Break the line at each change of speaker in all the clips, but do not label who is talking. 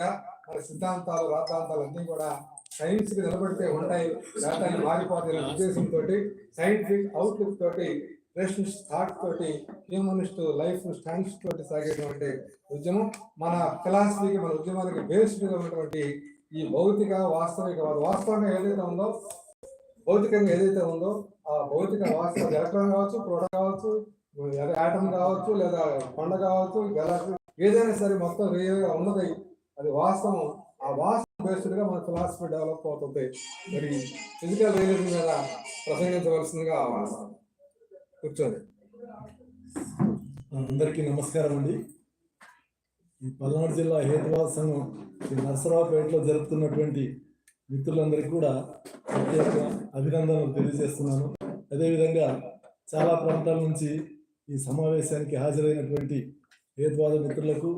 మన సిద్ధాంతాలు రాతాంతాలు అన్ని కూడా సైన్స్కి నిలబడితే ఉంటాయి. శాతాన్ని మారిపోతాయి ఉద్దేశంతో సైంటిఫిక్ అవుట్లుక్ తోటి రేషనిస్ట్ థాట్ తోటి హ్యూమనిస్ట్ లైఫ్ స్టాండ్స్ తోటి సాగేటువంటి ఉద్యమం మన ఫిలాసఫీకి మన ఉద్యమానికి బేస్డ్ ఉన్నటువంటి ఈ భౌతిక వాస్తవిక వాస్తవంగా ఏదైతే ఉందో భౌతికంగా ఏదైతే ఉందో ఆ భౌతిక వాస్తవ ఎలక్ట్రాన్ కావచ్చు ప్రోడక్ట్ కావచ్చు ఆటం కావచ్చు లేదా కొండ కావచ్చు గెలాక్సీ ఏదైనా సరే మొత్తం రియల్గా ఉన్నది. అది వాస్తవం. ఆ వాస్తవం బేస్డ్గా మన ఫిలాసఫీ డెవలప్ అవుతుంది. మరి ఫిజికల్ రియలిజం మీద ప్రసంగించవలసిందిగా కూర్చోండి.
అందరికీ నమస్కారం అండి. ఈ పల్నాడు జిల్లా హేతువాద సంఘం ఈ నరసరావుపేటలో జరుపుతున్నటువంటి మిత్రులందరికీ కూడా ప్రత్యేక అభినందనలు తెలియజేస్తున్నాను. అదేవిధంగా చాలా ప్రాంతాల నుంచి ఈ సమావేశానికి హాజరైనటువంటి హేతువాద మిత్రులకు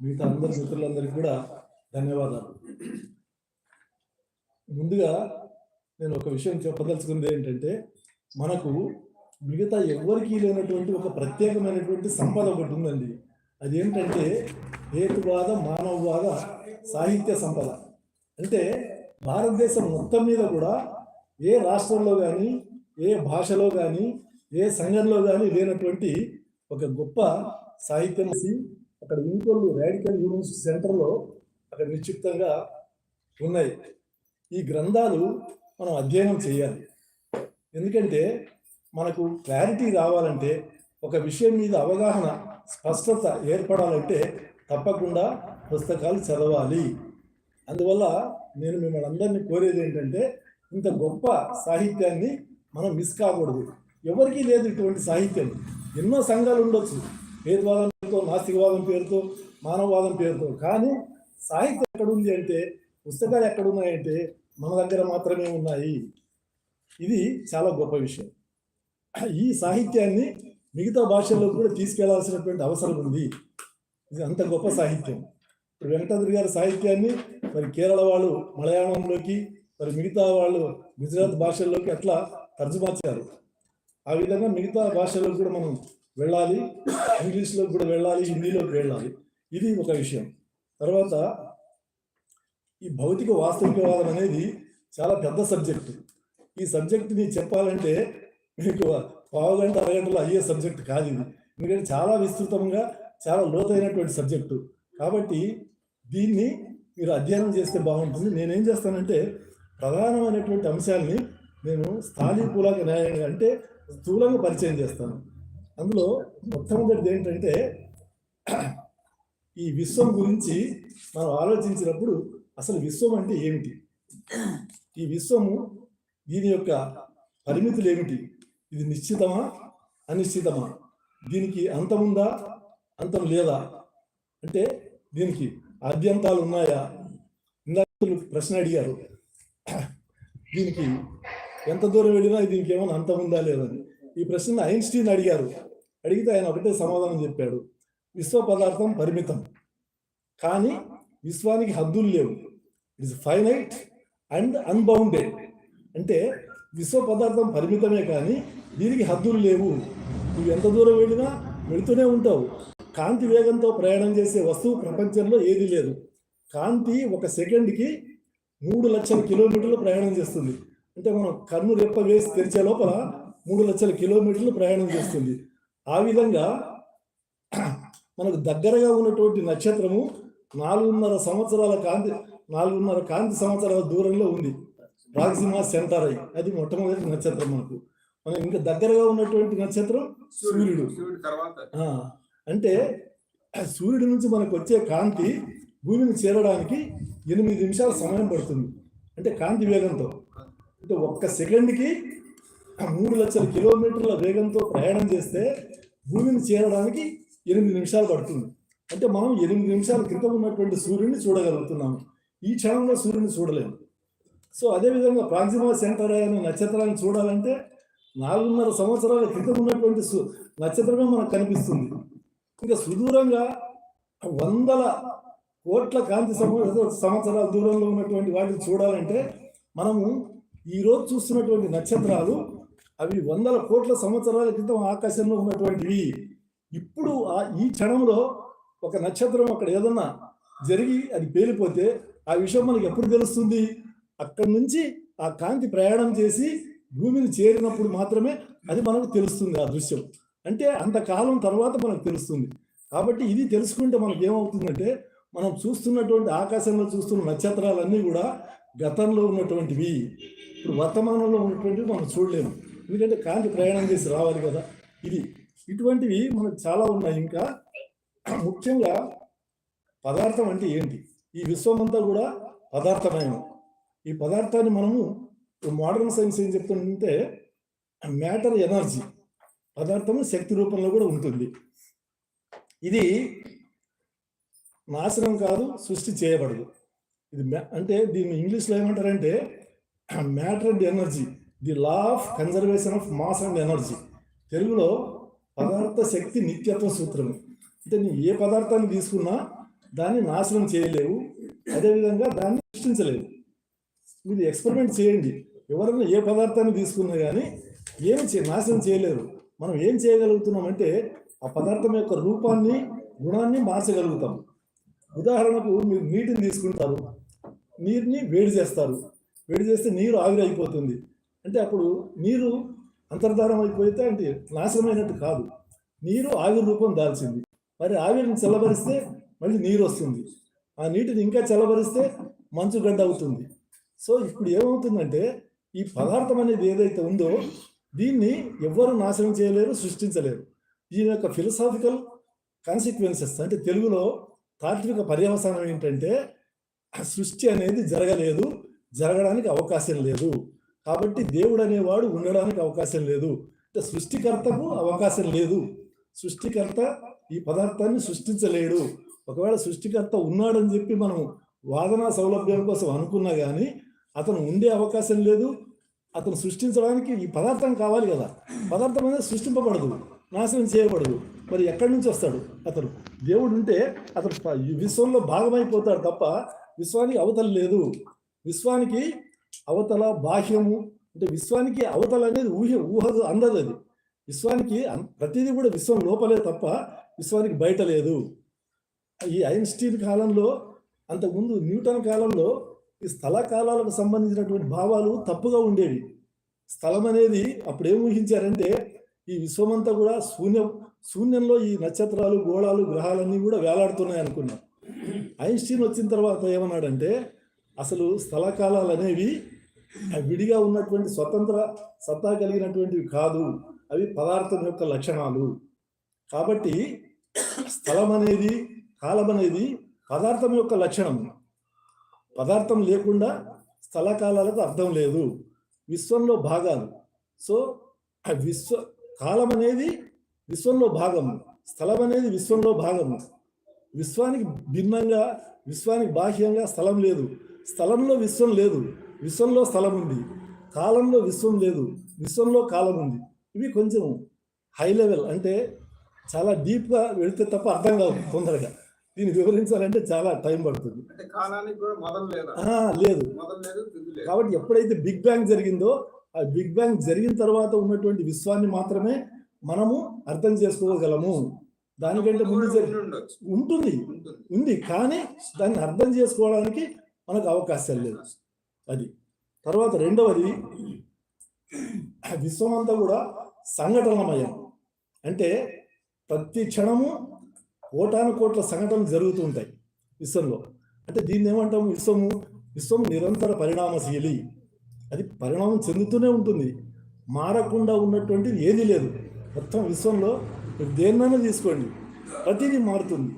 మిగతా అందరి మిత్రులందరికీ కూడా ధన్యవాదాలు. ముందుగా నేను ఒక విషయం చెప్పదలుచుకుంది ఏంటంటే మనకు మిగతా ఎవ్వరికీ లేనటువంటి ఒక ప్రత్యేకమైనటువంటి సంపద ఒకటి ఉందండి. అదేంటంటే హేతువాద మానవవాద సాహిత్య సంపద. అంటే భారతదేశం మొత్తం మీద కూడా ఏ రాష్ట్రంలో కానీ ఏ భాషలో కానీ ఏ సంఘంలో కానీ లేనటువంటి ఒక గొప్ప సాహిత్యం అక్కడ ఇంకోళ్ళు రాడికల్ యూనివర్సిటీ సెంటర్లో అక్కడ నిక్షిప్తంగా ఉన్నాయి. ఈ గ్రంథాలు మనం అధ్యయనం చేయాలి. ఎందుకంటే మనకు క్లారిటీ రావాలంటే ఒక విషయం మీద అవగాహన స్పష్టత ఏర్పడాలంటే తప్పకుండా పుస్తకాలు చదవాలి. అందువల్ల నేను మిమ్మల్ని అందరినీ కోరేది ఏంటంటే ఇంత గొప్ప సాహిత్యాన్ని మనం మిస్ కాకూడదు. ఎవరికీ లేదు ఇటువంటి సాహిత్యం. ఎన్నో సంఘాలు ఉండొచ్చు. భేదవాదం పేరుతో నాస్తికవాదం పేరుతో మానవవాదం పేరుతో. కానీ సాహిత్యం ఎక్కడుంది అంటే పుస్తకాలు ఎక్కడున్నాయంటే మన దగ్గర మాత్రమే ఉన్నాయి. ఇది చాలా గొప్ప విషయం. ఈ సాహిత్యాన్ని మిగతా భాషల్లో కూడా తీసుకెళ్ళాల్సినటువంటి అవసరం ఉంది. ఇది అంత గొప్ప సాహిత్యం. ఇప్పుడు వెంకటాద్రి గారి సాహిత్యాన్ని మరి కేరళ వాళ్ళు మలయాళంలోకి మరి మిగతా వాళ్ళు గుజరాత్ భాషల్లోకి అట్లా తర్జుమార్చారు ఆ విధంగా మిగతా భాషల్లో కూడా మనం వెళ్ళాలి ఇంగ్లీష్లో కూడా వెళ్ళాలి హిందీలోకి వెళ్ళాలి. ఇది ఒక విషయం. తర్వాత ఈ భౌతిక వాస్తవికవాదం అనేది చాలా పెద్ద సబ్జెక్టు. ఈ సబ్జెక్టుని చెప్పాలంటే మీకు పావుగంట అరగంటలో అయ్యే సబ్జెక్ట్ కాదు ఇది. ఎందుకంటే చాలా విస్తృతంగా చాలా లోతైనటువంటి సబ్జెక్టు. కాబట్టి దీన్ని మీరు అధ్యయనం చేస్తే బాగుంటుంది. నేనేం చేస్తానంటే ప్రధానమైనటువంటి అంశాలని నేను స్థానికులకు న్యాయంగా అంటే స్థూలంగా పరిచయం చేస్తాను. అందులో మొట్టమొదటిది ఏంటంటే ఈ విశ్వం గురించి మనం ఆలోచించినప్పుడు అసలు విశ్వం అంటే ఏమిటి? ఈ విశ్వము దీని యొక్క పరిమితులు ఏమిటి? ఇది నిశ్చితమా? అనిశ్చితమా? దీనికి అంతం ఉందా? అంతం లేదా? అంటే దీనికి ఆద్యంతాలు ఉన్నాయా? ఇందాక ప్రశ్న అడిగారు. దీనికి ఎంత దూరం వెళ్ళినా దీనికి ఏమైనా అంతం ఉందా లేదని ఈ ప్రశ్న ఐన్స్టీన్ అడిగారు. అడిగితే ఆయన ఒకటే సమాధానం చెప్పాడు. విశ్వ పదార్థం పరిమితం. కానీ విశ్వానికి హద్దులు లేవు. It is finite and unbounded అంటే విశ్వ పదార్థం పరిమితమే కానీ దీనికి హద్దులు లేవు. నువ్వు ఎంత దూరం వెళ్ళినా వెళుతూనే ఉంటావు. కాంతి వేగంతో ప్రయాణం చేసే వస్తువు ప్రపంచంలో ఏది లేదు. కాంతి ఒక సెకండ్కి మూడు లక్షల కిలోమీటర్లు ప్రయాణం చేస్తుంది. అంటే మనం కన్ను రెప్ప వేసి తెరిచే లోపల మూడు లక్షల కిలోమీటర్లు ప్రయాణం చేస్తుంది. ఆ విధంగా మనకు దగ్గరగా ఉన్నటువంటి నక్షత్రము నాలుగున్నర సంవత్సరాల కాంతి నాలుగున్నర కాంతి సంవత్సరాల దూరంలో ఉంది. Proxima Centauri. అది మొట్టమొదటి నక్షత్రం మనకు. మనం ఇంకా దగ్గరగా ఉన్నటువంటి నక్షత్రం సూర్యుడు. అంటే సూర్యుడి నుంచి మనకు వచ్చే కాంతి భూమిని చేరడానికి ఎనిమిది నిమిషాల సమయం పడుతుంది. అంటే కాంతి వేగంతో. అంటే ఒక్క సెకండ్కి మూడు లక్షల కిలోమీటర్ల వేగంతో ప్రయాణం చేస్తే భూమిని చేరడానికి ఎనిమిది నిమిషాలు పడుతుంది. అంటే మనం ఎనిమిది నిమిషాల క్రితం ఉన్నటువంటి సూర్యుడిని చూడగలుగుతున్నాము ఈ క్షణంలో సూర్యుని చూడలేము సో అదేవిధంగా ప్రాక్సిమా సెంటర్ అనే నక్షత్రాన్ని చూడాలంటే నాలుగున్నర సంవత్సరాల క్రితం ఉన్నటువంటి నక్షత్రమే మనకు కనిపిస్తుంది. ఇంకా సుదూరంగా వందల కోట్ల కాంతి సంవత్సరాల దూరంలో ఉన్నటువంటి వాటిని చూడాలంటే మనము ఈ రోజు చూస్తున్నటువంటి నక్షత్రాలు అవి వందల కోట్ల సంవత్సరాల క్రితం ఆకాశంలో ఉన్నటువంటివి. ఇప్పుడు ఆ ఈ క్షణంలో ఒక నక్షత్రం అక్కడ ఏదన్నా జరిగి అది పేలిపోతే ఆ విషయం మనకి ఎప్పుడు తెలుస్తుంది? అక్కడి నుంచి ఆ కాంతి ప్రయాణం చేసి భూమిని చేరినప్పుడు మాత్రమే అది మనకు తెలుస్తుంది ఆ దృశ్యం. అంటే అంతకాలం తర్వాత మనకు తెలుస్తుంది. కాబట్టి ఇది తెలుసుకుంటే మనకి ఏమవుతుందంటే మనం చూస్తున్నటువంటి ఆకాశంలో చూస్తున్న నక్షత్రాలన్నీ కూడా గతంలో ఉన్నటువంటివి. ఇప్పుడు వర్తమానంలో ఉన్నటువంటివి మనం చూడలేము. ఎందుకంటే కాంతి ప్రయాణం చేసి రావాలి కదా. ఇది ఇటువంటివి మనకు చాలా ఉన్నాయి. ఇంకా ముఖ్యంగా పదార్థం అంటే ఏంటి? ఈ విశ్వం అంతా కూడా పదార్థమయం ఈ పదార్థాన్ని మనము మోడర్న్ సైన్స్ ఏం చెప్తుందంటే మ్యాటర్ ఎనర్జీ పదార్థము శక్తి రూపంలో కూడా ఉంటుంది. ఇది నాశనం కాదు సృష్టి చేయబడదు. ఇది మ్యా- అంటే దీన్ని ఇంగ్లీష్లో ఏమంటారంటే matter and energy. The law of conservation of mass and energy. తెలుగులో పదార్థ శక్తి నిత్యత్వ సూత్రం అంటే నీ ఏ పదార్థాన్ని తీసుకున్నా దాన్ని నాశనం చేయలేవు. అదేవిధంగా దాన్ని సృష్టించలేవు. మీరు ఎక్స్పెరిమెంట్ చేయండి. ఎవరైనా ఏ పదార్థాన్ని తీసుకున్నా కానీ ఏమి చే నాశనం చేయలేరు. మనం ఏం చేయగలుగుతున్నామంటే ఆ పదార్థం యొక్క రూపాన్ని గుణాన్ని మార్చగలుగుతాం. ఉదాహరణకు మీరు నీటిని తీసుకుంటారు. నీరుని వేడి చేస్తారు. వేడి చేస్తే నీరు ఆవిరైపోతుంది. అంటే అప్పుడు నీరు అంతర్ధారం అయిపోతే అంటే నాశనమైనట్టు కాదు. నీరు ఆవిరి రూపం దాల్చింది. మరి ఆవిరిని చల్లబరిస్తే మళ్ళీ నీరు వస్తుంది. ఆ నీటిని ఇంకా చల్లబరిస్తే మంచు గడ్డ అవుతుంది. సో ఇప్పుడు ఏమవుతుందంటే ఈ పదార్థం అనేది ఏదైతే ఉందో దీన్ని ఎవ్వరు నాశనం చేయలేరు సృష్టించలేరు. దీని యొక్క ఫిలసాఫికల్ కాన్సిక్వెన్సెస్ అంటే తెలుగులో తాత్విక పర్యవసానం ఏంటంటే సృష్టి అనేది జరగలేదు జరగడానికి అవకాశం లేదు. కాబట్టి దేవుడు అనేవాడు ఉండడానికి అవకాశం లేదు. అంటే సృష్టికర్తకు అవకాశం లేదు. సృష్టికర్త ఈ పదార్థాన్ని సృష్టించలేడు. ఒకవేళ సృష్టికర్త ఉన్నాడని చెప్పి మనం వాదనా సౌలభ్యం కోసం అనుకున్నా కానీ అతను ఉండే అవకాశం లేదు. అతను సృష్టించడానికి ఈ పదార్థం కావాలి కదా. పదార్థం అనేది సృష్టింపబడదు. నాశనం చేయబడదు. మరి ఎక్కడి నుంచి వస్తాడు? అతను. దేవుడు ఉంటే అతను ఈ విశ్వంలో భాగమైపోతాడు తప్ప విశ్వానికి అవతల లేదు. విశ్వానికి అవతల బాహ్యము అంటే విశ్వానికి అవతల అనేది ఊహ ఊహ అందదు అది. విశ్వానికి ప్రతిదీ కూడా విశ్వం లోపలే తప్ప విశ్వానికి బయట లేదు. ఈ ఐన్స్టీన్ కాలంలో అంతకుముందు న్యూటన్ కాలంలో ఈ స్థల కాలాలకు సంబంధించినటువంటి భావాలు తప్పుగా ఉండేవి. స్థలం అనేది అప్పుడు ఏం ఊహించారంటే ఈ విశ్వమంతా కూడా శూన్యం శూన్యంలో ఈ నక్షత్రాలు గోళాలు గ్రహాలన్నీ కూడా వేలాడుతున్నాయి అనుకున్నాం ఐన్స్టీన్ వచ్చిన తర్వాత ఏమన్నాడంటే అసలు స్థల కాలాలు అనేవి విడిగా ఉన్నటువంటి స్వతంత్ర సత్తా కలిగినటువంటివి కాదు. అవి పదార్థం యొక్క లక్షణాలు. కాబట్టి స్థలం అనేది కాలం అనేది పదార్థం యొక్క లక్షణం. పదార్థం లేకుండా స్థల కాలాలకు అర్థం లేదు. విశ్వంలో భాగాలు సో ఆ విశ్వ కాలం అనేది విశ్వంలో భాగం. స్థలం అనేది విశ్వంలో భాగం. విశ్వానికి భిన్నంగా విశ్వానికి బాహ్యంగా స్థలం లేదు. స్థలంలో విశ్వం లేదు. విశ్వంలో స్థలం ఉంది. కాలంలో విశ్వం లేదు. విశ్వంలో కాలం ఉంది. ఇవి కొంచెం హై లెవెల్ అంటే చాలా డీప్గా వెళితే తప్ప అర్థం కాదు తొందరగా. దీన్ని వివరించాలంటే చాలా టైం పడుతుంది.
లేదా?
కాబట్టి ఎప్పుడైతే బిగ్ బ్యాంగ్ జరిగిందో ఆ బిగ్ బ్యాంగ్ జరిగిన తర్వాత ఉన్నటువంటి విశ్వాన్ని మాత్రమే మనము అర్థం చేసుకోగలము. దానికంటే ముందు ఉంటుంది. ఉంది. కానీ దాన్ని అర్థం చేసుకోవడానికి మనకు అవకాశం లేదు. అది. తర్వాత రెండవది విశ్వం అంతా కూడా సంఘటనమయం అంటే ప్రతి క్షణము కోటాను కోట్ల సంఘటనలు జరుగుతూ ఉంటాయి విశ్వంలో. అంటే దీన్ని ఏమంటాము విశ్వము? విశ్వం నిరంతర పరిణామశీలి. అది పరిణామం చెందుతూనే ఉంటుంది. మారకుండా ఉన్నటువంటిది ఏది లేదు. మొత్తం విశ్వంలో మీరు దేన్నైనా తీసుకోండి. ప్రతిదీ మారుతుంది.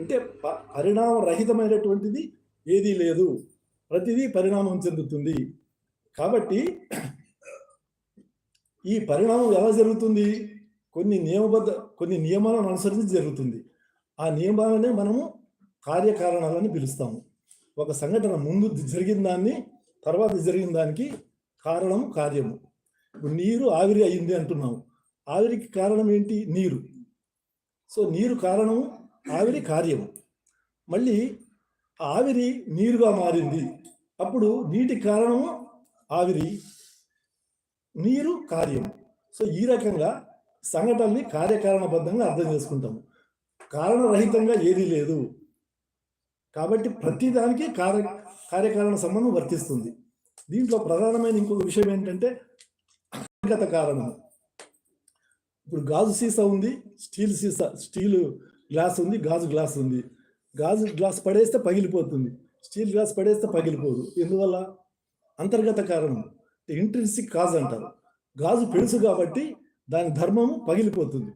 అంటే ప పరిణామరహితమైనటువంటిది ఏదీ లేదు. ప్రతిదీ పరిణామం చెందుతుంది. కాబట్టి ఈ పరిణామం ఎలా జరుగుతుంది? కొన్ని నియమబద్ధ కొన్ని నియమాలను అనుసరించి జరుగుతుంది. ఆ నియమాలనే మనము కార్యకారణాలని పిలుస్తాము. ఒక సంఘటన ముందు జరిగిన దాన్ని తర్వాత జరిగిన దానికి కారణం కార్యము. ఇప్పుడు నీరు ఆవిరి అయింది అంటున్నాము. ఆవిరికి కారణం ఏంటి? నీరు. సో నీరు కారణము ఆవిరి కార్యము. మళ్ళీ ఆవిరి నీరుగా మారింది. అప్పుడు నీటి కారణము ఆవిరి నీరు కార్యం. సో ఈ రకంగా సంఘటనని కార్యకారణబద్ధంగా అర్థం చేసుకుంటాము. కారణరహితంగా ఏదీ లేదు. కాబట్టి ప్రతిదానికి కార్య కార్యకారణ సంబంధం వర్తిస్తుంది. దీంట్లో ప్రధానమైన ఇంకొక విషయం ఏంటంటే అంతర్గత కారణం ఇప్పుడు గాజు సీసా ఉంది స్టీల్ సీసా స్టీల్ గ్లాస్ ఉంది గాజు గ్లాస్ ఉంది. గాజు గ్లాస్ పడేస్తే పగిలిపోతుంది. స్టీల్ గ్లాస్ పడేస్తే పగిలిపోదు. ఎందువల్ల? అంతర్గత కారణం. ఇంట్రెన్సిక్ కాజ్ అంటారు. గాజు పెడుసు కాబట్టి దాని ధర్మము పగిలిపోతుంది.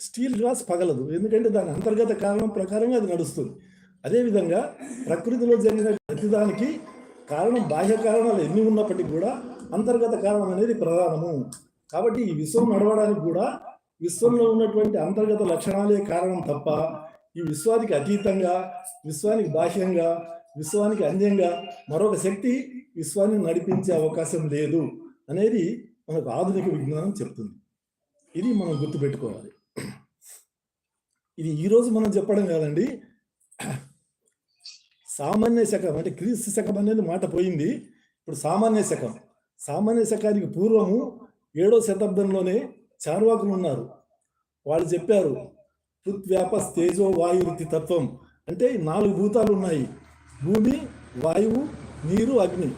స్టీల్ గ్లాస్ పగలదు. ఎందుకంటే దాని అంతర్గత కారణం ప్రకారంగా అది నడుస్తుంది. అదేవిధంగా ప్రకృతిలో జరిగిన ప్రతిదానికి కారణం బాహ్య కారణాలు ఎన్ని ఉన్నప్పటికీ కూడా అంతర్గత కారణం అనేది ప్రధానము. కాబట్టి ఈ విశ్వం నడవడానికి కూడా విశ్వంలో ఉన్నటువంటి అంతర్గత లక్షణాలే కారణం తప్ప ఈ విశ్వానికి అతీతంగా విశ్వానికి బాహ్యంగా విశ్వానికి అన్యంగా మరొక శక్తి విశ్వాన్ని నడిపించే అవకాశం లేదు అనేది మనకు ఆధునిక విజ్ఞానం చెప్తుంది. ఇది మనం గుర్తుపెట్టుకోవాలి. ఇది ఈరోజు మనం చెప్పడం కాదండి. సామాన్య శకం అంటే క్రీస్తు శకం అనేది మాట పోయింది. ఇప్పుడు సామాన్య శకం. సామాన్య శకానికి పూర్వము ఏడో శతాబ్దంలోనే చార్వాకులు ఉన్నారు. వాళ్ళు చెప్పారు పృథ్వ్యాప తేజో వాయువృత్తి తత్వం. అంటే నాలుగు భూతాలు ఉన్నాయి. భూమి వాయువు నీరు అగ్ని.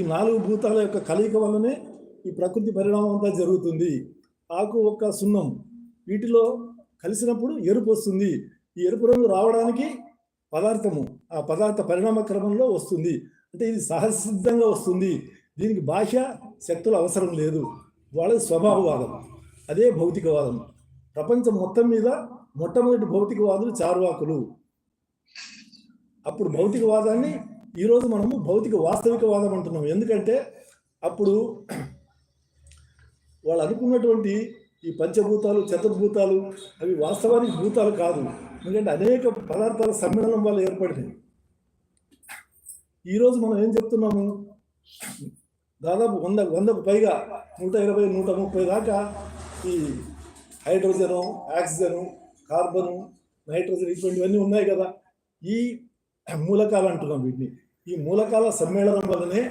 ఈ నాలుగు భూతాల యొక్క కలయిక వల్లనే ఈ ప్రకృతి పరిణామం అంతా జరుగుతుంది. ఆకు ఒక్క సున్నం. వీటిలో కలిసినప్పుడు ఎరుపు వస్తుంది. ఈ ఎరుపు రంగు రావడానికి పదార్థము ఆ పదార్థ పరిణామ క్రమంలో వస్తుంది. అంటే ఇది సహసిద్ధంగా వస్తుంది. దీనికి భాష శక్తులు అవసరం లేదు. వాళ్ళది స్వభావవాదం. అదే భౌతికవాదం. ప్రపంచం మొత్తం మీద మొట్టమొదటి భౌతికవాదులు చార్వాకులు. అప్పుడు భౌతికవాదాన్ని ఈరోజు మనము భౌతిక వాస్తవికవాదం అంటున్నాం. ఎందుకంటే అప్పుడు వాళ్ళు అనుకున్నటువంటి ఈ పంచభూతాలు చతుర్భూతాలు అవి వాస్తవానికి భూతాలు కాదు. ఎందుకంటే అనేక పదార్థాల సమ్మేళనం వల్ల ఏర్పడినాయి ఈరోజు మనం ఏం చెప్తున్నాము? దాదాపు వంద వందకు పైగా నూట ఇరవై నూట ముప్పై దాకా ఈ హైడ్రోజను ఆక్సిజను కార్బన్ నైట్రోజన్ ఇటువంటివన్నీ ఉన్నాయి కదా. ఈ మూలకాలు అంటున్నాం వీటిని. ఈ మూలకాల సమ్మేళనం వల్లనే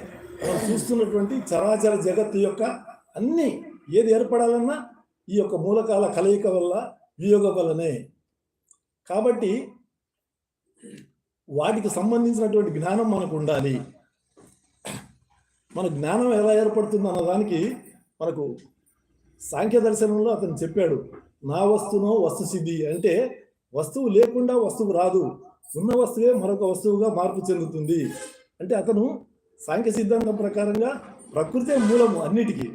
మనం చూస్తున్నటువంటి చరాచర జగత్తు యొక్క అన్ని ఏది ఏర్పడాలన్నా ఈ యొక్క మూలకాల కలయిక వల్ల వియోగం వల్లనే. కాబట్టి వాటికి సంబంధించినటువంటి జ్ఞానం మనకు ఉండాలి. మన జ్ఞానం ఎలా ఏర్పడుతుంది అన్నదానికి మనకు సాంఖ్య దర్శనంలో అతను చెప్పాడు. నా వస్తునో వస్తు సిద్ధి అంటే వస్తువు లేకుండా వస్తువు రాదు. ఉన్న వస్తువే మరొక వస్తువుగా మార్పు చెందుతుంది. అంటే అతను సాంఖ్య సిద్ధాంతం ప్రకారంగా ప్రకృతే మూలము అన్నిటికీ.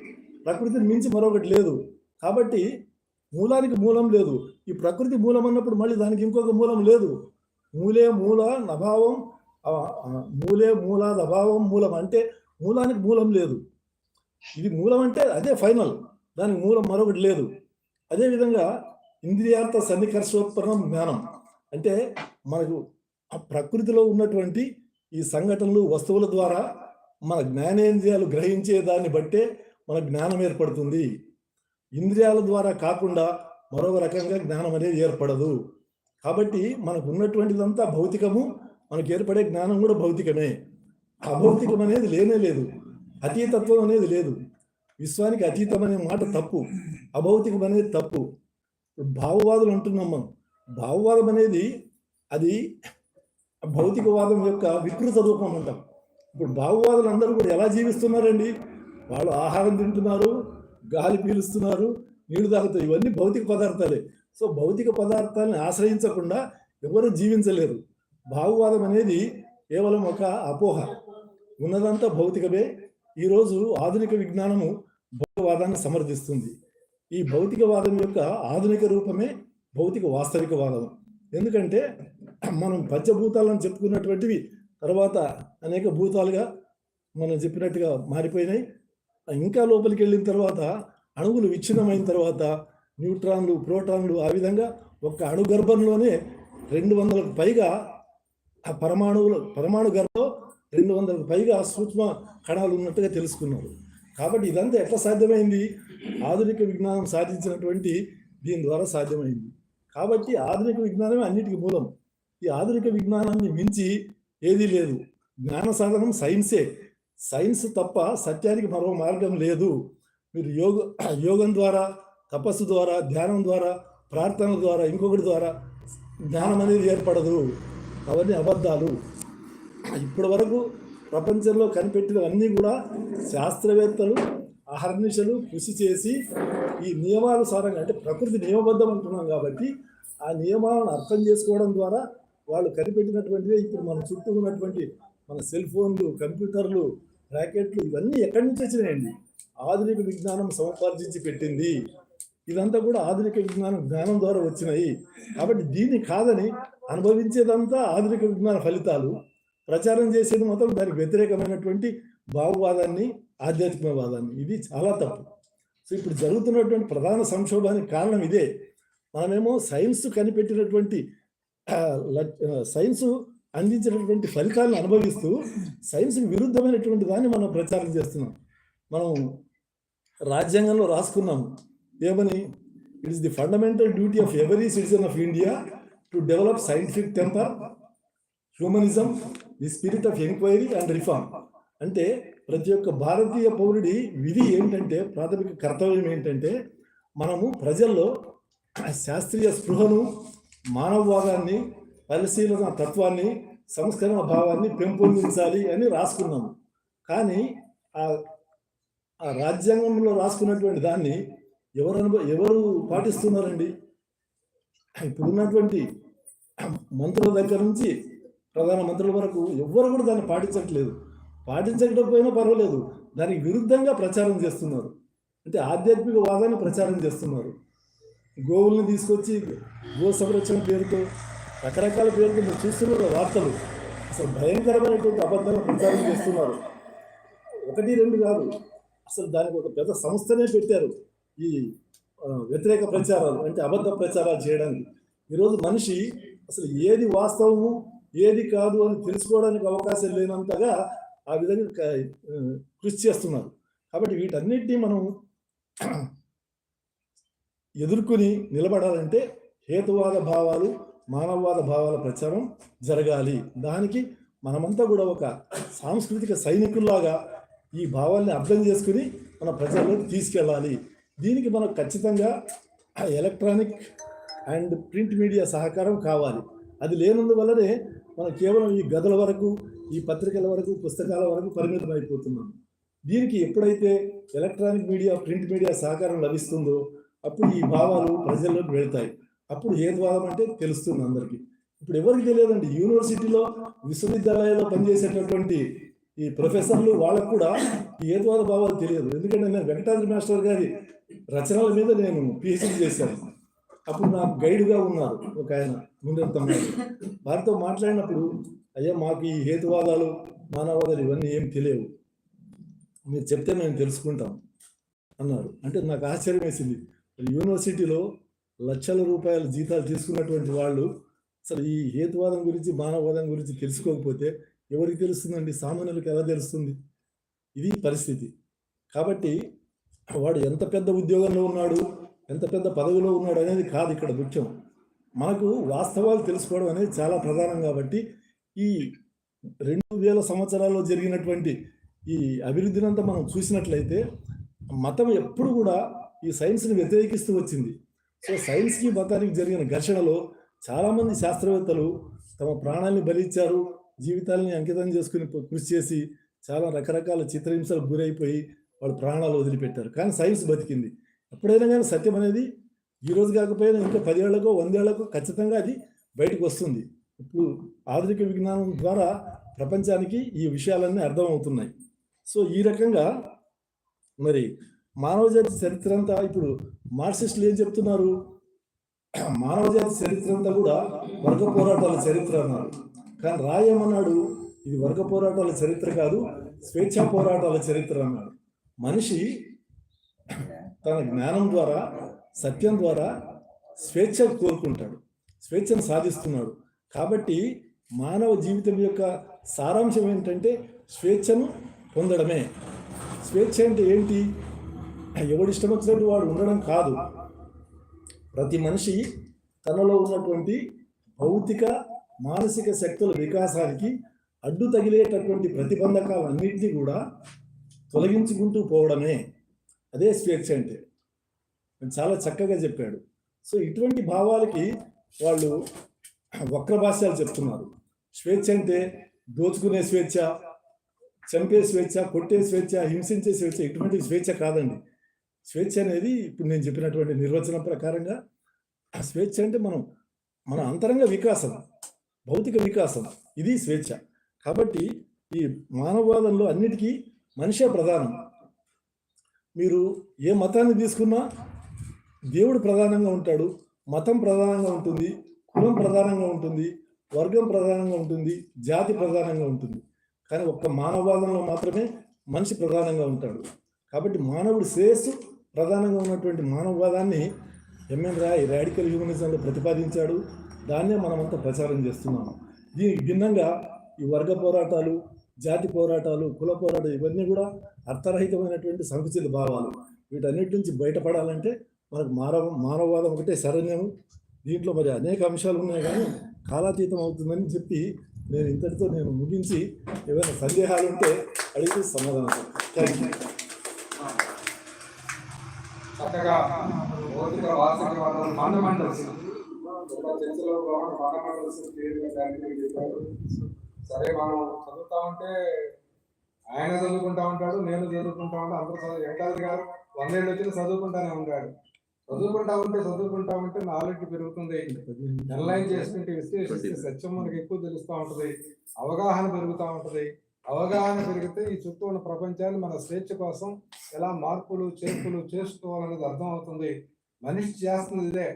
ప్రకృతిని మించి మరొకటి లేదు. కాబట్టి మూలానికి మూలం లేదు. ఈ ప్రకృతి మూలం అన్నప్పుడు మళ్ళీ దానికి ఇంకొక మూలం లేదు. మూలే మూల నభావం మూలే మూల నభావం మూలం అంటే మూలానికి మూలం లేదు. ఇది మూలం అంటే అదే ఫైనల్. దానికి మూలం మరొకటి లేదు. అదేవిధంగా ఇంద్రియార్థ సన్నికర్షోత్పన్నం జ్ఞానం. అంటే మనకు ఆ ప్రకృతిలో ఉన్నటువంటి ఈ సంఘటనలు వస్తువుల ద్వారా మన జ్ఞానేంద్రియాలు గ్రహించే దాన్ని బట్టే మన జ్ఞానం ఏర్పడుతుంది. ఇంద్రియాల ద్వారా కాకుండా మరొక రకంగా జ్ఞానం అనేది ఏర్పడదు. కాబట్టి మనకు ఉన్నటువంటిదంతా భౌతికము మనకు ఏర్పడే జ్ఞానం కూడా భౌతికమే. అభౌతికం అనేది లేనే లేదు. అతీతత్వం అనేది లేదు. విశ్వానికి అతీతం అనే మాట తప్పు. అభౌతికం అనేది తప్పు. భావవాదులు అంటున్నాం మనం. భావవాదం అనేది అది భౌతికవాదం యొక్క వికృత రూపం అంటాం. ఇప్పుడు భావవాదులు అందరూ కూడా ఎలా జీవిస్తున్నారండి? వాళ్ళు ఆహారం తింటున్నారు గాలి పీలుస్తున్నారు నీళ్ళు తాగుతారు ఇవన్నీ భౌతిక పదార్థాలే. సో భౌతిక పదార్థాలను ఆశ్రయించకుండా ఎవరు జీవించలేరు. భావవాదం అనేది కేవలం ఒక అపోహ. ఉన్నదంతా భౌతికమే. ఈరోజు ఆధునిక విజ్ఞానము భౌతికవాదాన్ని సమర్థిస్తుంది. ఈ భౌతికవాదం యొక్క ఆధునిక రూపమే భౌతిక వాస్తవికవాదం. ఎందుకంటే మనం పంచభూతాలను చెప్పుకున్నటువంటివి తర్వాత అనేక భూతాలుగా మనం చెప్పినట్టుగా మారిపోయినాయి. ఇంకా లోపలికి వెళ్ళిన తర్వాత అణువులు విచ్ఛిన్నమైన తర్వాత న్యూట్రాన్లు ప్రోటాన్లు ఆ విధంగా ఒక అణుగర్భంలోనే రెండు వందలకు పైగా ఆ పరమాణువులు పరమాణు గర్భంలో రెండు వందలకు పైగా సూక్ష్మ కణాలు ఉన్నట్టుగా తెలుసుకున్నారు. కాబట్టి ఇదంతా ఎట్లా సాధ్యమైంది? ఆధునిక విజ్ఞానం సాధించినటువంటి దీని ద్వారా సాధ్యమైంది. కాబట్టి ఆధునిక విజ్ఞానమే అన్నిటికీ మూలం. ఈ ఆధునిక విజ్ఞానాన్ని మించి ఏదీ లేదు. జ్ఞాన సాధనం సైన్సే. సైన్స్ తప్ప సత్యానికి మరో మార్గం లేదు. మీరు యోగ యోగం ద్వారా తపస్సు ద్వారా ధ్యానం ద్వారా ప్రార్థన ద్వారా ఇంకొకటి ద్వారా జ్ఞానం అనేది ఏర్పడదు. అవన్నీ అబద్ధాలు. ఇప్పటి వరకు ప్రపంచంలో కనిపెట్టినవన్నీ కూడా శాస్త్రవేత్తలు అహర్నిశలు కృషి చేసి ఈ నియమానుసారంగా అంటే ప్రకృతి నియమబద్ధం అంటున్నాం కాబట్టి ఆ నియమాలను అర్థం చేసుకోవడం ద్వారా వాళ్ళు కనిపెట్టినటువంటివే ఇప్పుడు మన చుట్టూ ఉన్నటువంటి మన సెల్ ఫోన్లు కంప్యూటర్లు ర్యాకెట్లు ఇవన్నీ ఎక్కడి నుంచి వచ్చినాయండి? ఆధునిక విజ్ఞానం సముపార్జించి పెట్టింది. ఇదంతా కూడా ఆధునిక విజ్ఞానం జ్ఞానం ద్వారా వచ్చినాయి. కాబట్టి దీన్ని కాదని అనుభవించేదంతా ఆధునిక విజ్ఞాన ఫలితాలు. ప్రచారం చేసేది మాత్రం దానికి వ్యతిరేకమైనటువంటి భావవాదాన్ని ఆధ్యాత్మికవాదాన్ని. ఇది చాలా తప్పు. సో ఇప్పుడు జరుగుతున్నటువంటి ప్రధాన సంక్షోభానికి కారణం ఇదే. మనమేమో సైన్స్ కనిపెట్టినటువంటి ల- సైన్స్ అందించినటువంటి ఫలితాలను అనుభవిస్తూ సైన్స్కి విరుద్ధమైనటువంటి దాన్ని మనం ప్రచారం చేస్తున్నాం. మనం రాజ్యాంగంలో రాసుకున్నాం. ఏమని? It is the fundamental duty of every citizen of India to develop scientific temper humanism the spirit of enquiry and reform. అంటే ప్రతి ఒక్క భారతీయ పౌరుడి విధి ఏంటంటే ప్రాథమిక కర్తవ్యం ఏంటంటే మనము ప్రజల్లో శాస్త్రీయ స్పృహను మానవవాదాన్ని పరిశీలన తత్వాన్ని సంస్కరణ భావాన్ని పెంపొందించాలి అని రాసుకున్నాము. కానీ ఆ ఆ రాజ్యాంగంలో రాసుకున్నటువంటి దాన్ని ఎవరు ఎవరు పాటిస్తున్నారండి? ఇప్పుడున్నటువంటి మంత్రుల దగ్గర నుంచి ప్రధాన మంత్రుల వరకు ఎవ్వరు కూడా దాన్ని పాటించట్లేదు. పాటించకపోయినా పర్వాలేదు. దానికి విరుద్ధంగా ప్రచారం చేస్తున్నారు. అంటే ఆధ్యాత్మిక వాదాన్ని ప్రచారం చేస్తున్నారు. గోవుల్ని తీసుకొచ్చి గో సంరక్షణ పేరుతో రకరకాల పేరుతో మీరు చూస్తున్న వార్తలు. అసలు భయంకరమైనటువంటి అబద్ధాలను ప్రచారం చేస్తున్నారు. ఒకటి రెండు కాదు. అసలు దానికి ఒక పెద్ద సంస్థనే పెట్టారు ఈ వ్యతిరేక ప్రచారాలు అంటే అబద్ధ ప్రచారాలు చేయడానికి. ఈరోజు మనిషి అసలు ఏది వాస్తవము ఏది కాదు అని తెలుసుకోవడానికి అవకాశం లేనంతగా ఆ విధంగా కృషి చేస్తున్నారు. కాబట్టి వీటన్నిటినీ మనం ఎదుర్కొని నిలబడాలంటే హేతువాద భావాలు మానవవాద భావాల ప్రచారం జరగాలి. దానికి మనమంతా కూడా ఒక సాంస్కృతిక సైనికుల్లాగా ఈ భావాల్ని అర్థం చేసుకుని మన ప్రజల్లోకి తీసుకెళ్ళాలి. దీనికి మనకు ఖచ్చితంగా ఎలక్ట్రానిక్ అండ్ ప్రింట్ మీడియా సహకారం కావాలి. అది లేనందువల్లనే మనం కేవలం ఈ గదుల వరకు ఈ పత్రికల వరకు పుస్తకాల వరకు పరిమితం అయిపోతున్నాం. దీనికి ఎప్పుడైతే ఎలక్ట్రానిక్ మీడియా ప్రింట్ మీడియా సహకారం లభిస్తుందో అప్పుడు ఈ భావాలు ప్రజల్లోకి వెళ్తాయి. అప్పుడు హేతువాదం అంటే తెలుస్తుంది అందరికీ. ఇప్పుడు ఎవరికి తెలియదండి? యూనివర్సిటీలో విశ్వవిద్యాలయాల్లో పనిచేసేటటువంటి ఈ ప్రొఫెసర్లు వాళ్ళకు కూడా ఈ హేతువాద భావాలు తెలియదు. ఎందుకంటే నేను వెంకటాద్రి మాస్టర్ గారి రచనల మీద నేను పిహెచ్డి చేశాను. అప్పుడు నాకు గైడ్గా ఉన్నారు ఒక ఆయన ముందెత్తం వారితో మాట్లాడినప్పుడు అయ్యా మాకు ఈ హేతువాదాలు మానవాదాలు ఇవన్నీ ఏం తెలియవు. మీరు చెప్తే మేము తెలుసుకుంటాం అన్నారు. అంటే నాకు ఆశ్చర్యం వేసింది. యూనివర్సిటీలో లక్షల రూపాయల జీతాలు తీసుకున్నటువంటి వాళ్ళు అసలు ఈ హేతువాదం గురించి మానవవాదం గురించి తెలుసుకోకపోతే ఎవరికి తెలుస్తుందండి? సామాన్యులకు ఎలా తెలుస్తుంది? ఇది పరిస్థితి. కాబట్టి వాడు ఎంత పెద్ద ఉద్యోగంలో ఉన్నాడు? ఎంత పెద్ద పదవిలో ఉన్నాడు అనేది కాదు ఇక్కడ ముఖ్యం. మనకు వాస్తవాలు తెలుసుకోవడం అనేది చాలా ప్రధానం కాబట్టి ఈ రెండు వేల సంవత్సరాల్లో జరిగినటువంటి ఈ అభివృద్ధినంతా మనం చూసినట్లయితే మతం ఎప్పుడు కూడా ఈ సైన్స్ని వ్యతిరేకిస్తూ వచ్చింది. సో సైన్స్కి మతానికి జరిగిన ఘర్షణలో చాలామంది శాస్త్రవేత్తలు తమ ప్రాణాల్ని బలిచ్చారు జీవితాలని అంకితం చేసుకుని కృషి చేసి చాలా రకరకాల చిత్రహింసలకు గురైపోయి వాళ్ళు ప్రాణాలు వదిలిపెట్టారు. కానీ సైన్స్ బతికింది. ఎప్పుడైనా కానీ సత్యం అనేది ఈరోజు కాకపోయినా ఇంకా పదేళ్ళకో వందేళ్ళకో ఖచ్చితంగా అది బయటకు వస్తుంది. ఇప్పుడు ఆధునిక విజ్ఞానం ద్వారా ప్రపంచానికి ఈ విషయాలన్నీ అర్థమవుతున్నాయి. సో ఈ రకంగా మరి మానవజాతి చరిత్ర అంతా ఇప్పుడు మార్క్సిస్టులు ఏం చెప్తున్నారు? మానవజాతి చరిత్ర అంతా కూడా వర్గ పోరాటాల చరిత్ర అన్నారు. కానీ రాయమన్నాడు ఇది వర్గ పోరాటాల చరిత్ర కాదు స్వేచ్ఛా పోరాటాల చరిత్ర అన్నాడు. మనిషి తన జ్ఞానం ద్వారా సత్యం ద్వారా స్వేచ్ఛ కోరుకుంటాడు. స్వేచ్ఛను సాధిస్తున్నాడు. కాబట్టి మానవ జీవితం యొక్క సారాంశం ఏంటంటే స్వేచ్ఛను పొందడమే. స్వేచ్ఛ అంటే ఏంటి? ఎవడు ఇష్టం వచ్చినట్టు వాడు ఉండడం కాదు. ప్రతి మనిషి తనలో ఉన్నటువంటి భౌతిక మానసిక శక్తుల వికాసానికి అడ్డు తగిలేటటువంటి ప్రతిబంధకాలన్నింటినీ కూడా తొలగించుకుంటూ పోవడమే. అదే స్వేచ్ఛ అంటే. చాలా చక్కగా చెప్పాడు. సో ఇటువంటి భావాలకి వాళ్ళు వక్ర భాష్యాలు చెప్తున్నారు. స్వేచ్ఛ అంటే దోచుకునే స్వేచ్ఛ చంపే స్వేచ్ఛ కొట్టే స్వేచ్ఛ హింసించే స్వేచ్ఛ ఇటువంటి స్వేచ్ఛ కాదండి. స్వేచ్ఛ అనేది ఇప్పుడు నేను చెప్పినటువంటి నిర్వచనం ప్రకారంగా ఆ స్వేచ్ఛ అంటే మనం మన అంతరంగ వికాసం భౌతిక వికాసం. ఇది స్వేచ్ఛ. కాబట్టి ఈ మానవవాదంలో అన్నిటికీ మనిషే ప్రధానం. మీరు ఏ మతాన్ని తీసుకున్నా దేవుడు ప్రధానంగా ఉంటాడు మతం ప్రధానంగా ఉంటుంది కులం ప్రధానంగా ఉంటుంది వర్గం ప్రధానంగా ఉంటుంది జాతి ప్రధానంగా ఉంటుంది. కానీ ఒక్క మానవవాదంలో మాత్రమే మనిషి ప్రధానంగా ఉంటాడు. కాబట్టి మానవుడు శ్రేయస్సు ప్రధానంగా ఉన్నటువంటి మానవవాదాన్ని ఎంఎన్ రాయ్ రాడికల్ హ్యూమనిజంలో ప్రతిపాదించాడు. దాన్నే మనమంతా ప్రచారం చేస్తున్నాము. దీనికి భిన్నంగా ఈ వర్గ పోరాటాలు జాతి పోరాటాలు కుల పోరాటాలు ఇవన్నీ కూడా అర్థరహితమైనటువంటి సంకుచిత భావాలు. వీటన్నిటి నుంచి బయటపడాలంటే మనకు మానవ మానవవాదం ఒకటే శరణ్యము. దీంట్లో మరి అనేక అంశాలు ఉన్నాయి కానీ కాలాతీతం అవుతుందని చెప్పి నేను ఇంతటితో నేను ముగించి ఏమైనా సందేహాలు ఉంటే అడిగి సమాధానం థ్యాంక్ యూ
చక్కగా భౌతిక ఫండమెంటల్స్ చర్చలో చెప్పారు సరే మనం చదువుతా ఉంటే ఆయన చదువుకుంటా ఉంటాడు నేను చదువుకుంటా ఉంటా అందరూ చదువు ఎంటాది కాదు వందేళ్ళు వచ్చిన చదువుకుంటానే ఉంటాడు. చదువుకుంటా ఉంటే చదువుకుంటా ఉంటే నాలెడ్జ్ పెరుగుతుంది. ఎన్లైన్ చేసుకుంటే విశ్లేషిస్తే సత్యం మనకి ఎక్కువ తెలుస్తూ ఉంటది. అవగాహన పెరుగుతూ ఉంటది. అవగాహన పెరిగితే ఈ చుట్టూ ఉన్న ప్రపంచాన్ని మన స్వేచ్ఛ కోసం ఎలా మార్పులు చేర్పులు చేసుకోవాలనేది అర్థం అవుతుంది మనిషి చేస్తుంది ఇదే.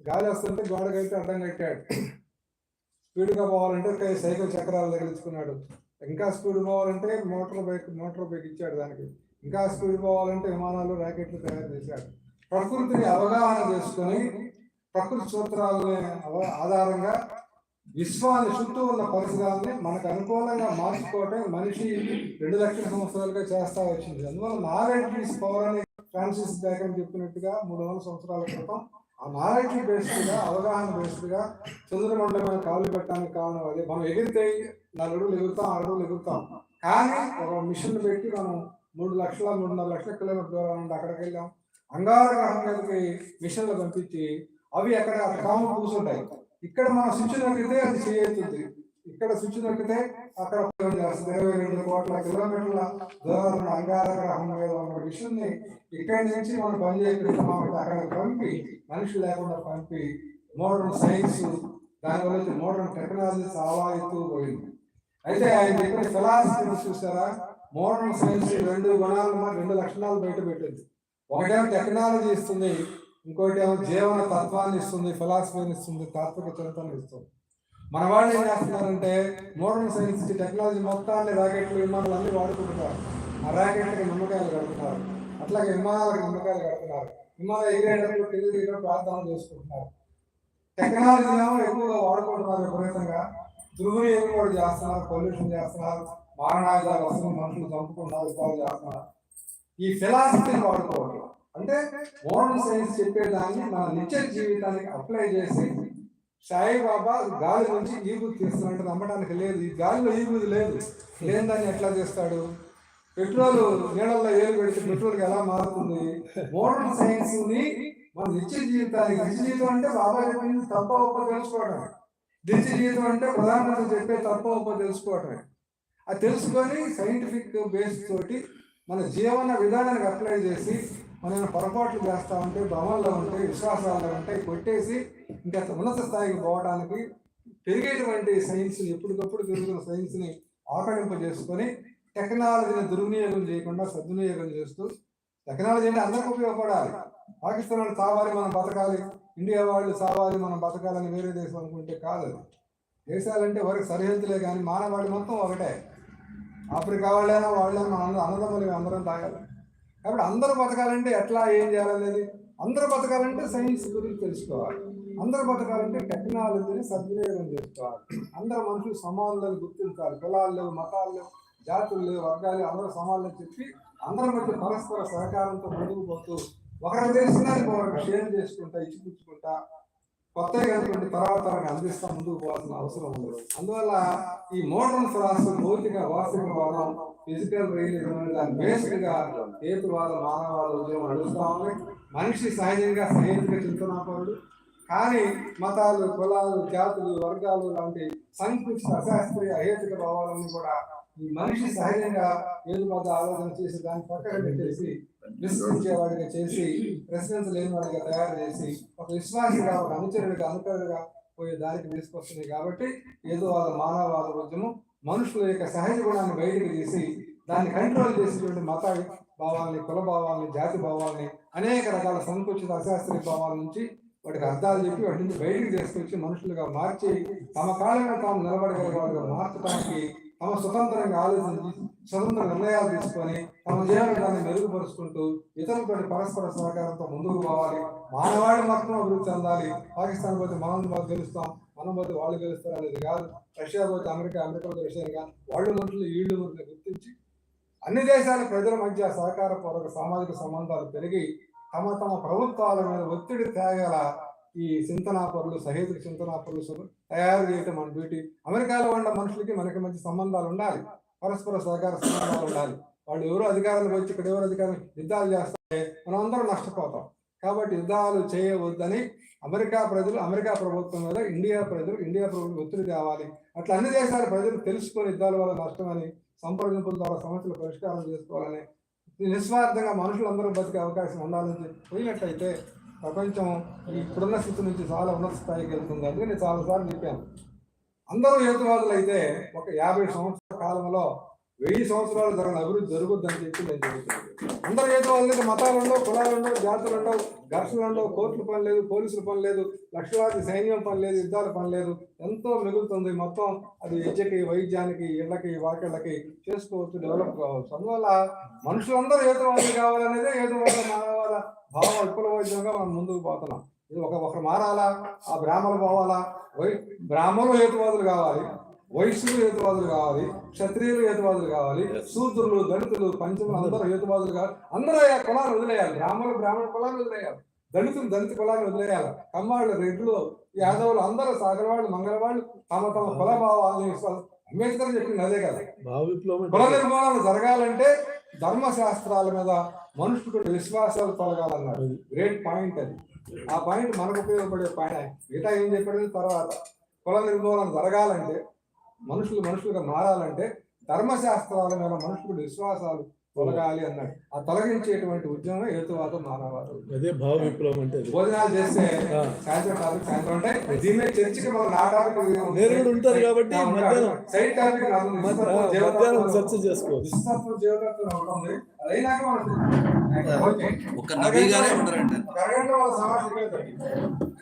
గాలి వస్తుంటే గోడకైతే అడ్డం కట్టాడు. స్పీడ్గా పోవాలంటే సైకిల్ చక్రాలు తగిలించుకున్నాడు ఇంకా స్పీడ్ పోవాలంటే మోటార్ బైక్ మోటార్ బైక్ ఇచ్చాడు దానికి. ఇంకా స్పీడ్ పోవాలంటే విమానాలు రాకెట్లు తయారు చేశాడు. ప్రకృతిని అవగాహన చేసుకొని ప్రకృతి సూత్రాలని ఆధారంగా విశ్వాన్ని చుట్టూ ఉన్న పరిసరాలని మనకు అనుకూలంగా మార్చుకోవటం మనిషి రెండు లక్షల సంవత్సరాలుగా చేస్తా వచ్చింది. అందువల్ల నాలెడ్జ్ పవర్ అని ఫ్రాన్సిస్ బ్యాకన్ చెప్పినట్టుగా మూడు వందల సంవత్సరాల క్రితం ఆ నాలెడ్జ్ బేస్డ్గా అవగాహన బేస్డ్గా చంద్రమండలం కాలు పెట్టడానికి కారణం అదే. మనం ఎగిరితే నాలుగు అడుగులు ఎగురుతాం ఆరు అడుగులు ఎగురుతాం. కానీ ఒక మిషన్ పెట్టి మనం మూడు లక్షల మూడున్నర లక్షల కిలోమీటర్ దూరం నుండి అక్కడికి వెళ్ళాం. అంగారగ్రహం మీదకి మిషన్లు పంపించి అవి అక్కడ కాము కూర్చుంటాయి. ఇక్కడ మనం స్విచ్ నొక్కితే అది చేయవుతుంది ఇక్కడ స్విచ్ నొక్కితే అక్కడ ఇరవై రెండు కోట్ల కిలోమీటర్ల దూరం అంగార గ్రహం మీద ఉన్న విషయాన్ని ఇక్కడి నుంచి మనం పని అక్కడ పంపి మనిషి లేకుండా పంపి మోడర్న్ సైన్స్ దానివల్ల మోడర్న్ టెక్నాలజీ చాలా ఎక్కువ పోయింది అయితే ఆయన చెప్పిన ఫిలాసఫీ చూసారా మోడర్న్ సైన్స్ రెండు గుణాలు రెండు లక్షణాలు బయట పెట్టింది ఒకటేమో టెక్నాలజీ ఇస్తుంది ఇంకోటి ఏమో జీవన తత్వాన్ని ఇస్తుంది ఫిలాసఫీని ఇస్తుంది తాత్విక చరిత్రను ఇస్తుంది మన వాళ్ళు ఏం చేస్తున్నారంటే మోడర్న్ సైన్స్ టెక్నాలజీ మొత్తాన్ని రాకెట్లు విమానాలు అన్ని వాడుకుంటున్నారు. ఆ రాకెట్లకి నిమ్మకాయలు కడుతున్నారు. అట్లాగే విమానాలకు నిమ్మకాయలు కడుతున్నారు. విమానం ఎగిరేటప్పుడు తెలియదు ప్రార్థన చేసుకుంటున్నారు. టెక్నాలజీ ఎక్కువగా వాడుకుంటున్నారు విపరీతంగా. దుర్వినియోగం కూడా చేస్తున్నారు పొల్యూషన్ చేస్తున్నారు మారణాయుధాలు వస్తున్న మనుషులు చంపుకుంటున్నారు యుద్ధాలు చేస్తున్నారు. ఈ ఫిలాసఫీని వాడుకోవడం అంటే మోడర్న్ సైన్స్ చెప్పేదాన్ని మన నిత్య జీవితానికి అప్లై చేసి సాయిబాబా గాలి నుంచి ఈబుద్ తీస్తున్నట్టు నమ్మడానికి లేదు. ఈ గాలిలో ఈగుది లేదు. లేని దాన్ని ఎట్లా చేస్తాడు? పెట్రోల్ నీళ్ళల్లో ఏలు పెడితే పెట్రోల్కి ఎలా మారుతుంది? మోడర్న్ సైన్స్ని మన నిత్య జీవితానికి నిత్య జీవితం అంటే బాబా చెప్పింది తప్ప ఒప్ప తెలుసుకోవడం నిత్య జీవితం అంటే ప్రధానమంత్రి చెప్పే తప్ప ఒప్ప తెలుసుకోవటమే. అది తెలుసుకొని సైంటిఫిక్ బేస్ తోటి మన జీవన విధానానికి అప్లై చేసి మనం పొరపాట్లు చేస్తా ఉంటే భ్రమంలో ఉంటే విశ్వాసాల్లో ఉంటే కొట్టేసి ఇంకా ఉన్నత స్థాయికి పోవడానికి పెరిగేటువంటి సైన్స్ ఎప్పటికప్పుడు పెరుగుతున్న సైన్స్ని ఆకడింపజేసుకొని టెక్నాలజీని దుర్వినియోగం చేయకుండా సద్వినియోగం చేస్తూ టెక్నాలజీ అంటే అందరికి ఉపయోగపడాలి. పాకిస్తాన్ వాళ్ళు సావాలి మనం బతకాలి. ఇండియా వాళ్ళు సావాలి మనం బతకాలని వేరే దేశం అనుకుంటే కాదు దేశాలంటే వారికి సరిహద్దులే కానీ మానవాళి మొత్తం ఒకటే. ఆఫ్రికా వాళ్ళైనా వాళ్ళైనా మన అందరం అన్నదమ్ములు అందరం తాగాలి. కాబట్టి అందరూ బతకాలంటే ఎట్లా ఏం చేయాలనేది అందరూ బతకాలంటే సైన్స్ గురించి తెలుసుకోవాలి. అందరూ బతకాలంటే టెక్నాలజీని సద్వినియోగం చేసుకోవాలి. అందరు మనుషులు సమానులను గుర్తించాలి. కులాలు లేవు మతాలు లేవు జాతులు లేవు వర్గాలు అందరూ సమానులని చెప్పి అందరి మధ్య పరస్పర సహకారంతో ముందుకు పోతూ ఒకరి దేశానికి ఒకరికి షేర్ చేసుకుంటా ఇచ్చిపుచ్చుకుంటా కొత్తగా అనుకుంటే తర్వాత అందిస్తా ముందుకు పోవాల్సిన అవసరం ఉంది. అందువల్ల ఈ మోడర్న్ ఫిలాసఫీ భౌతిక వాస్తవికవాదం ఫిజికల్ రియలిజం దాని బేస్డ్గా హేతువాద మానవాద ఉద్యమం మనిషి సహజంగా సైనిక చింతనాపరుడు కానీ మతాలు కులాలు జాతులు వర్గాలు లాంటి సంకుచిత అశాస్త్రీయ అహేతుక భావాలను కూడా ఈ మనిషి సహజంగా ఏది మత ఆలోచన చేసి దాన్ని పక్కన పెట్టేసి విశ్వసించేవాడిగా చేసి ప్రశ్నించలేని వాడిగా తయారు చేసి ఒక విశ్వాసిగా ఒక అనుచరుడిగా అనుకరుడిగా పోయే దానికి తీసుకొస్తుంది కాబట్టి ఏదో వాళ్ళ మానవాద ఉద్యమం మనుషుల యొక్క సహజ గుణాన్ని బయటకు తీసి దాన్ని కంట్రోల్ చేసేటువంటి మత భావాల్ని కుల భావాల్ని జాతి భావాల్ని అనేక రకాల సంకుచిత అశాస్త్రీయ భావాల నుంచి వాటికి అర్థాలు చెప్పి వాటి నుంచి బయటికి తీసుకొచ్చి మనుషులుగా మార్చి తమ కాలంగా తాము నిలబడగలిగే వాళ్ళుగా మార్చడానికి తమ స్వతంత్రంగా ఆలోచించి స్వతంత్ర నిర్ణయాలు తీసుకొని తమ జీవనాన్ని మెరుగుపరుచుకుంటూ ఇతరులతో పరస్పర సహకారంతో ముందుకు పోవాలి. మానవాళి మాత్రం అభివృద్ధి చెందాలి. పాకిస్తాన్ పోతే మనం వాళ్ళు గెలుస్తాం. మనం పోతే వాళ్ళు గెలుస్తారు అనేది కాదు. రష్యా పోతే అమెరికా అమెరికా పోతే రష్యా కాదు. వాళ్ళు మనుషులు వీళ్ళు మంత్రులు గుర్తించి అన్ని దేశాల ప్రజల మధ్య సహకార పూర్వక సామాజిక సంబంధాలు పెరిగి తమ తమ ప్రభుత్వాల మీద ఒత్తిడి తేగల ఈ చింతనాపరులు సహేతుక చింతనాపరులు సు- తయారు చేయటం మన డ్యూటీ. అమెరికాలో ఉన్న మనుషులకి మనకి మంచి సంబంధాలు ఉండాలి. పరస్పర సహకార సంబంధాలు ఉండాలి. వాళ్ళు ఎవరు అధికారంలోకి వచ్చి ఇక్కడ ఎవరు అధికారం యుద్ధాలు చేస్తే మనం అందరం నష్టపోతాం. కాబట్టి యుద్ధాలు చేయవద్దని అమెరికా ప్రజలు అమెరికా ప్రభుత్వం మీద ఇండియా ప్రజలు ఇండియా ప్రభుత్వం ఒత్తిడి తేవాలి. అట్లా అన్ని దేశాల ప్రజలు తెలుసుకొని యుద్ధాల వల్ల నష్టమని సంప్రదింపుల ద్వారా సమస్యలు పరిష్కారం చేసుకోవాలని నిస్వార్థంగా మనుషులందరూ బతికే అవకాశం ఉండాలని పోయినట్టయితే ప్రపంచం ఇప్పుడున్న స్థితి నుంచి చాలా ఉన్నత స్థాయికి వెళ్తుంది. అందుకే నేను చాలాసార్లు చెప్పాను. అందరూ యువతవాదులు అయితే ఒక యాభై సంవత్సరాల కాలంలో వెయ్యి సంవత్సరాలు జరగని అభివృద్ధి జరుగుద్దని చెప్పి నేను చెబుతున్నాను. అందరూ హేతువాదులకి మతాలు ఉండవు కులాలు ఉండవు జాతులు ఉండవు ఘర్షణలు ఉండవు కోర్టుల పని లేదు పోలీసుల పని లేదు లక్షలాది సైన్యం పని లేదు యుద్ధాల పని లేదు ఎంతో మిగులుతుంది మొత్తం. అది విద్యకి వైద్యానికి ఇళ్ళకి వాకిళ్ళకి చేసుకోవచ్చు డెవలప్ కావచ్చు. అందువల్ల మనుషులందరూ హేతువాదులు కావాలనేదే హేతువాద మానవాద భావ విప్లవోద్యంగా మనం ముందుకు పోతున్నాం. ఇది ఒక ఒకరు మారాలా? ఆ బ్రాహ్మణులు పోవాలా? వై బ్రాహ్మణులు హేతువాదులు కావాలి. వైశ్యులు హేతువాదులు కావాలి క్షత్రియులు హేతువాదులు కావాలి శూద్రులు దళితులు పంచములు అందరూ. హేతువాదులు కావాలి. అందరూ ఆ కులాన్ని వదిలేయాలి. బ్రాహ్మణులు బ్రాహ్మణ కులాన్ని వదిలేయాలి. దళితులు దళిత కులాన్ని వదిలేయాలి. కమ్మాళ్ళు రెడ్లు యాదవులు అందరూ సాగరవాళ్ళు మంగళవాళ్ళు తమ తమ కుల భావాలని విశ్వాసం అంబేద్కర్ చెప్పింది అదే కదా. కుల నిర్మాణం జరగాలంటే ధర్మశాస్త్రాల మీద మనుషులకు విశ్వాసాలు తొలగాలన్నారు. గ్రేట్ పాయింట్ అది. ఆ పాయింట్ మనకు ఉపయోగపడే పాయింట్ మిగతా ఏం చెప్పాడు తర్వాత. కుల నిర్మూలన జరగాలంటే మనుషులు మనుషులుగా మారాలంటే ధర్మశాస్త్రాల మీద మనుషులకు విశ్వాసాలు తొలగాలి అన్నాడు. ఆ తొలగించేటువంటి ఉద్యమం హేతువాదం మానవాదం
అదే భావ విప్లవం అంటే అది.
భోజనాలు చేస్తే. సాయంత్రం టాపిక్ సాయంత్రం అంటే దీని చర్చకి మనం నా టాపిక్
ఉంటారు. కాబట్టి
సైడ్ టాపిక్
మధ్యాహ్నం చర్చ చేసుకోవచ్చు.
విశ్వతత్వం, జీవతత్వం ఉంటుంది మనం
ఒక